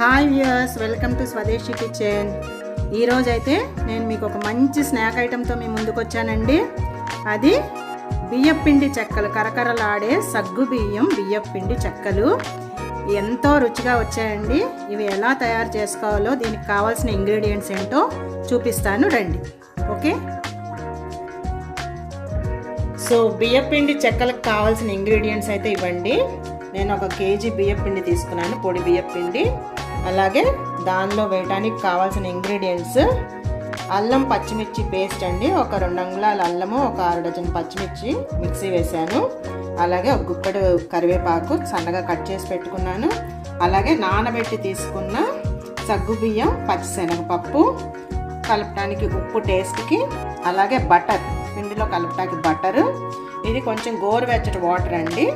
Hi viewers welcome to Swadeshi kitchen. ఈరోజైతే నేను మీకు ఒక మంచి స్నాక్ ఐటెంతో మీ ముందుకు వచ్చానండి అది బియ్యం పిండి చెక్కలు కరకరలాడే సగ్గు బియ్యం బియ్యం పిండి చెక్కలు. ఎంతో రుచిగా వచ్చాయండి. ఇవి ఎలా తయారు చేసుకోవాలో దీనికి కావాల్సిన ఇంగ్రీడియంట్స్ ఏంటో చూపిస్తాను రండి. ఓకే? సో బియ్యపిండి చెక్కలకు కావాల్సిన ఇంగ్రీడియంట్స్ అయితే ఇవ్వండి. నేను ఒక కేజీ బియ్యపిండి తీసుకున్నాను పొడి బియ్యపిండి. అలాగే దానిలో వేయడానికి కావాల్సిన ఇంగ్రీడియంట్స్ అల్లం పచ్చిమిర్చి పేస్ట్ అండి. ఒక రెండు అంగుళాల అల్లము ఒక ఆరు డజన్ పచ్చిమిర్చి మిక్సీ వేశాను. అలాగే ఒక గుప్పెడు కరివేపాకు సన్నగా కట్ చేసి పెట్టుకున్నాను. అలాగే నానబెట్టి తీసుకున్న సగ్గు బియ్యం పచ్చిశనగపప్పు కలపడానికి ఉప్పు టేస్ట్కి అలాగే బటర్ పిండిలో కలపడానికి బటరు. ఇది కొంచెం గోరువెచ్చటి వాటర్ అండి.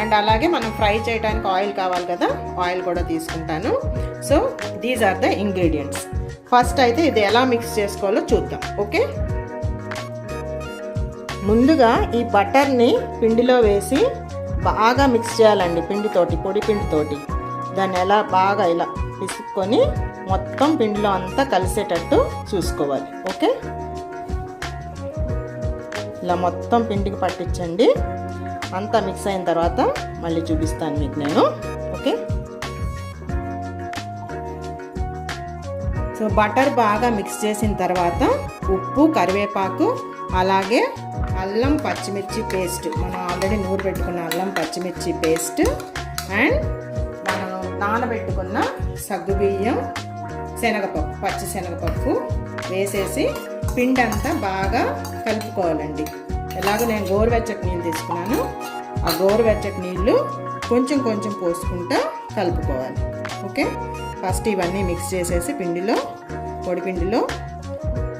అండ్ అలాగే మనం ఫ్రై చేయడానికి ఆయిల్ కావాలి కదా ఆయిల్ కూడా తీసుకుంటాను. So these are the ingredients first అయితే ఇది ఎలా మిక్స్ చేసుకోవాలో చూద్దాం ఓకే ముందుగా ఈ బటర్ని పిండిలో వేసి బాగా మిక్స్ చేయాలండి పిండితోటి పొడి పిండితోటి. దాన్ని ఎలా బాగా ఇలా పిసుక్కొని మొత్తం పిండిలో అంతా కలిసేటట్టు చూసుకోవాలి ఓకే ఇలా మొత్తం పిండికి పట్టించండి. అంతా మిక్స్ అయిన తర్వాత మళ్ళీ చూపిస్తాను మీకు నేను ఓకే సో బటర్ బాగా మిక్స్ చేసిన తర్వాత ఉప్పు కరివేపాకు అలాగే అల్లం పచ్చిమిర్చి పేస్ట్. మనం ఆల్రెడీ నూరు పెట్టుకున్న అల్లం పచ్చిమిర్చి పేస్ట్ అండ్ మనం నానబెట్టుకున్న సగ్గుబియ్యం శనగపప్పు పచ్చి శనగపప్పు వేసేసి పిండి అంతా బాగా కలుపుకోవాలండి. ఎలాగో నేను గోరువెచ్చటి నీళ్ళు తీసుకున్నాను. ఆ గోరువెచ్చటి నీళ్ళు కొంచెం కొంచెం పోసుకుంటా కలుపుకోవాలి. ఓకే? ఫస్ట్ ఇవన్నీ మిక్స్ చేసేసి పిండిలో పొడి పిండిలో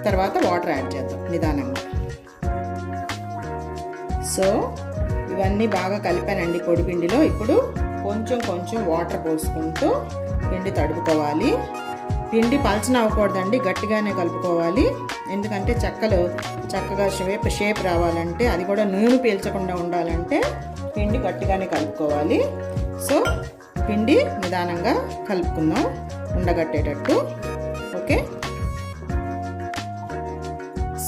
తర్వాత వాటర్ యాడ్ చేద్దాం నిదానంగా. సో ఇవన్నీ బాగా కలిపానండి పొడి పిండిలో. ఇప్పుడు కొంచెం కొంచెం వాటర్ పోసుకుంటూ పిండి తడుపుకోవాలి. పిండి పలచన అవ్వకూడదండి గట్టిగానే కలుపుకోవాలి. ఎందుకంటే చెక్కలు చక్కగా షేప్ షేప్ రావాలంటే అది కూడా నూనె పీల్చకుండా ఉండాలంటే పిండి గట్టిగానే కలుపుకోవాలి. సో పిండి నిదానంగా కలుపుకుందాం ఉండగట్టేటట్టు. ఓకే?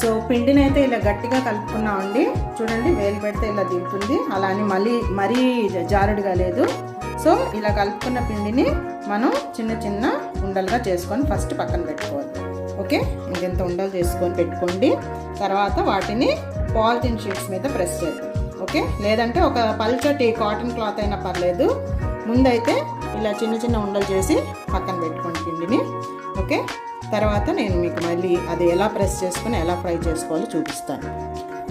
సో పిండిని అయితే ఇలా గట్టిగా కలుపుకున్నామండి చూడండి వేలు పెడితే ఇలా దిగుతుంది. అలా అని మళ్ళీ మరీ జారుడుగా లేదు. సో ఇలా కలుపుకున్న పిండిని మనం చిన్న చిన్న ఉండలుగా చేసుకొని ఫస్ట్ పక్కన పెట్టుకోవాలి. ఓకే? ఇంకెంత ఉండలు చేసుకొని పెట్టుకోండి. తర్వాత వాటిని పాలిథిన్ షీట్స్ మీద ప్రెస్ చేద్దాం. ఓకే? లేదంటే ఒక పల్చటి కాటన్ క్లాత్ అయినా పర్లేదు. ముందైతే ఇలా చిన్న చిన్న ఉండలు చేసి పక్కన పెట్టుకోండి పిండిని. ఓకే? తర్వాత నేను మీకు మళ్ళీ అది ఎలా ప్రెస్ చేసుకొని ఎలా ఫ్రై చేసుకోవాలో చూపిస్తాను.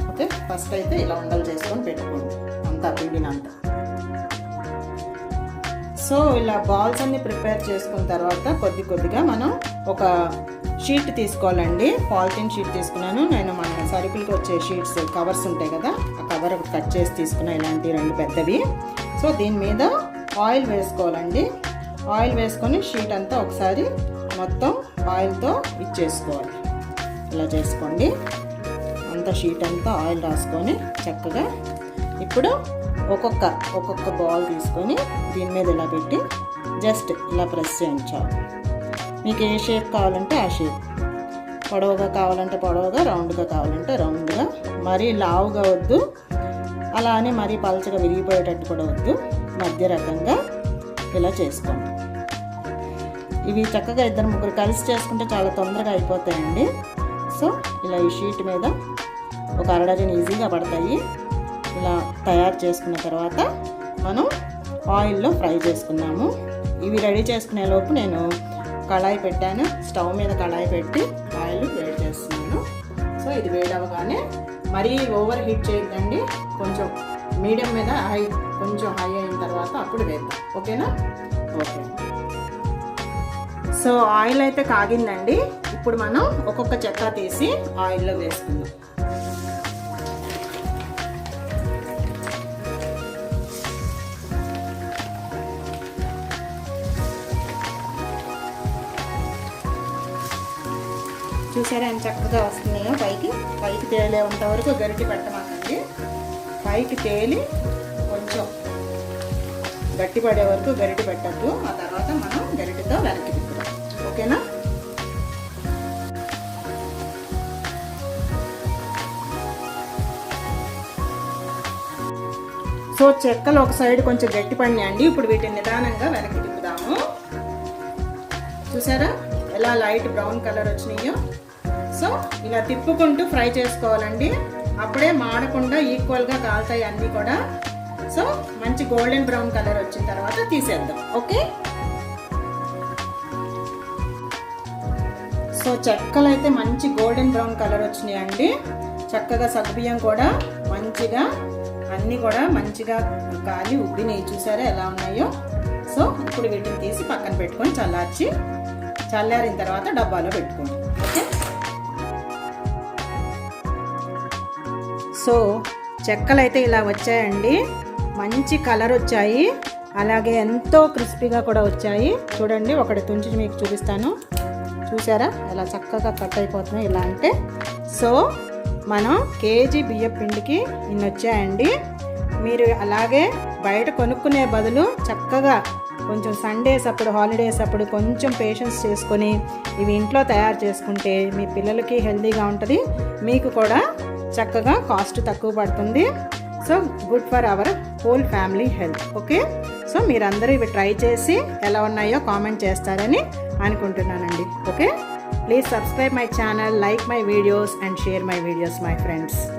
ఓకే? ఫస్ట్ అయితే ఇలా ఉండలు చేసుకొని పెట్టుకోండి. అంతా పిండిని అంతా సో ఇలా బాల్స్ అన్ని ప్రిపేర్ చేసుకున్న తర్వాత కొద్ది కొద్దిగా మనం ఒక షీట్ తీసుకోవాలండి. పాలిథిన్ షీట్ తీసుకున్నాను. నేను మన సరుకులకి వచ్చే షీట్స్ కవర్స్ ఉంటాయి కదా ఆ కవర్ కట్ చేసి తీసుకున్న ఇలాంటి రెండు పెద్దవి. సో దీని మీద ఆయిల్ వేసుకోవాలండి. ఆయిల్ వేసుకొని షీట్ అంతా ఒకసారి మొత్తం ఆయిల్తో ఇచ్చేసుకోవాలి ఇలా చేసుకోండి. అంత షీట్ అంతా ఆయిల్ రాసుకొని చక్కగా ఇప్పుడు ఒక్కొక్క ఒక్కొక్క బాల్ తీసుకొని దీని మీద ఇలా పెట్టి జస్ట్ ఇలా ప్రెస్ చేయించాలి. మీకు ఏ షేప్ కావాలంటే ఆ షేప్. పొడవుగా కావాలంటే పొడవుగా రౌండ్గా కావాలంటే రౌండ్గా. మరీ లావుగా వద్దు. అలా అని మరీ పలచగా విరిగిపోయేటట్టు కూడా వద్దు. మధ్య రకంగా ఇలా చేసుకోండి. ఇవి చక్కగా ఇద్దరు ముగ్గురు కలిసి చేసుకుంటే చాలా తొందరగా అయిపోతాయండి. సో ఇలా ఈ షీట్ మీద ఒక అరడజన్ ఈజీగా పడతాయి. ఇలా తయారు చేసుకున్న తర్వాత మనం ఆయిల్లో ఫ్రై చేసుకున్నాము ఇవి రెడీ చేసుకునే లోపు నేను కళాయి పెట్టాను. స్టవ్ మీద కళాయి పెట్టి ఆయిల్ వేడి చేస్తున్నాను. సో ఇది వేడవగానే మరీ ఓవర్ హీట్ చేయొద్దండి. కొంచెం మీడియం మీద హై కొంచెం హై అయిన తర్వాత అప్పుడు వేద్దాం. ఓకేనా? ఓకే. సో ఆయిల్ అయితే కాగిందండి. ఇప్పుడు మనం ఒక్కొక్క చెక్క తీసి ఆయిల్లో వేసుకుందాం. చూసారా ఎంత చక్కగా వస్తున్నాయో? పైకి పైకి తేలేంత వరకు గరిటి పెట్టమాకండి. పైకి తేలి కొంచెం గట్టి పడే వరకు గరిటె పెట్టద్దు. ఆ తర్వాత మనం గరిటెతో వెనక్కి తిప్పుదాం. ఓకేనా? సో చెక్కలు ఒక సైడ్ కొంచెం గట్టి పడినాయండి. ఇప్పుడు వీటిని నిదానంగా వెనక్కి తిప్పుదాము. చూసారా? ఎలా లైట్ బ్రౌన్ కలర్ వచ్చినాయో. సో ఇలా తిప్పుకుంటూ ఫ్రై చేసుకోవాలండి. అప్పుడే మాడకుండా ఈక్వల్గా కాలుతాయి అన్నీ కూడా. సో మంచి గోల్డెన్ బ్రౌన్ కలర్ వచ్చిన తర్వాత తీసేద్దాం. ఓకే సో చెక్కలు అయితే మంచి గోల్డెన్ బ్రౌన్ కలర్ వచ్చినాయండి. చక్కగా సగ్గుబియ్యం కూడా మంచిగా అన్నీ కూడా మంచిగా కాలి ఉబ్బినాయి. చూసారా ఎలా ఉన్నాయో? సో ఇప్పుడు వీటిని తీసి పక్కన పెట్టుకొని చల్లార్చి చల్లారిన తర్వాత డబ్బాలో పెట్టుకోండి. ఓకే సో చెక్కలు అయితే ఇలా వచ్చాయండి. మంచి కలర్ వచ్చాయి. అలాగే ఎంతో క్రిస్పీగా కూడా వచ్చాయి. చూడండి ఒకటి తుంచి మీకు చూపిస్తాను. చూసారా? ఇలా చక్కగా కట్ అయిపోతున్నాయి ఇలా అంటే. సో మనం కేజీ బియ్యం పిండికి ఇన్ని వచ్చాయండి. మీరు అలాగే బయట కొనుక్కునే బదులు చక్కగా కొంచెం సండేస్ అప్పుడు హాలిడేస్ అప్పుడు కొంచెం పేషెన్స్ చేసుకొని ఇవి ఇంట్లో తయారు చేసుకుంటే మీ పిల్లలకి హెల్తీగా ఉంటుంది. మీకు కూడా చక్కగా కాస్ట్ తక్కువ పడుతుంది. So good for our whole family health okay so మీరందరూ ఇవి ట్రై చేసి ఎలా ఉన్నాయో కామెంట్ చేస్తారని అనుకుంటున్నానండి okay please subscribe my channel like my videos and share my videos my friends